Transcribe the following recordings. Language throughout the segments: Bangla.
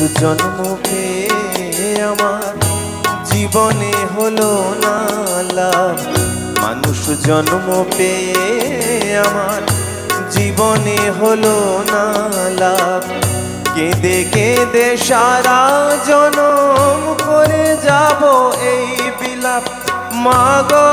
মানুষ জন্ম পেয়ে আমার জীবনে হলো না লাভ। মানুষ জন্ম পেয়ে আমার জীবনে হলো না লাভ। কেঁদে কেঁদে সারা জনম করে যাব এই বিলাপ। মাগো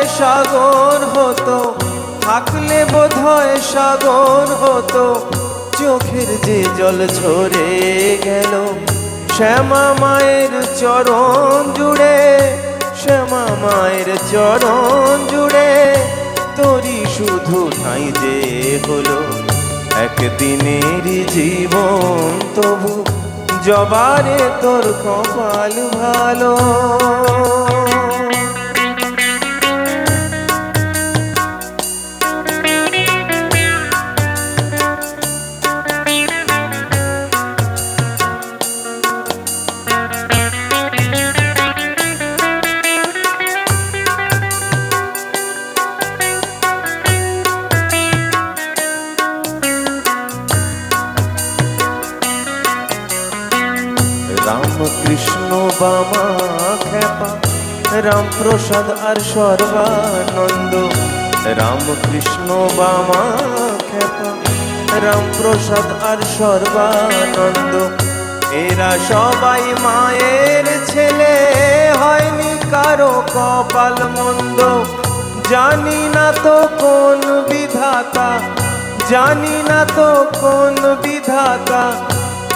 বোধহয় সাগর হতো, থাকলে বোধহয় সাগর হতো। চোখের যে জল ঝরে গেল, শ্যামা মায়ের চরণ জুড়ে, শ্যামা মায়ের চরণ জুড়ে। তোরই শুধু ঠাঁই যে হলো একদিনের জীবন, তবু জবারে তোর কপাল ভালো। রামকৃষ্ণ বামা খেপা রামপ্রসাদ আর সর্বানন্দ। রামকৃষ্ণ বামা খেপা রামপ্রসাদ আর সর্বানন্দ। এরা সবাই মায়ের ছেলে, হয়নি কারও কপাল মন্দ। জানি না তো কোন বিধাতা, জানি না তো কোন বিধাতা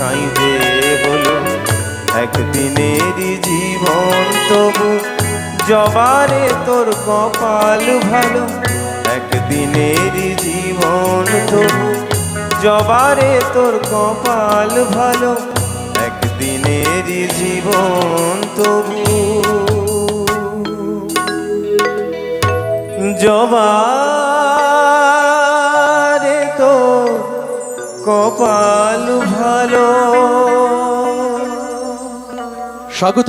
ঠাঁই যে হলো একদিনের জীবন তবু জবারে তোর কপাল ভালো। একদিনের জীবন তবু জবারে তোর কপাল ভালো। একদিনের জীবন তবু জবারে কপাল ভালো। স্বাগত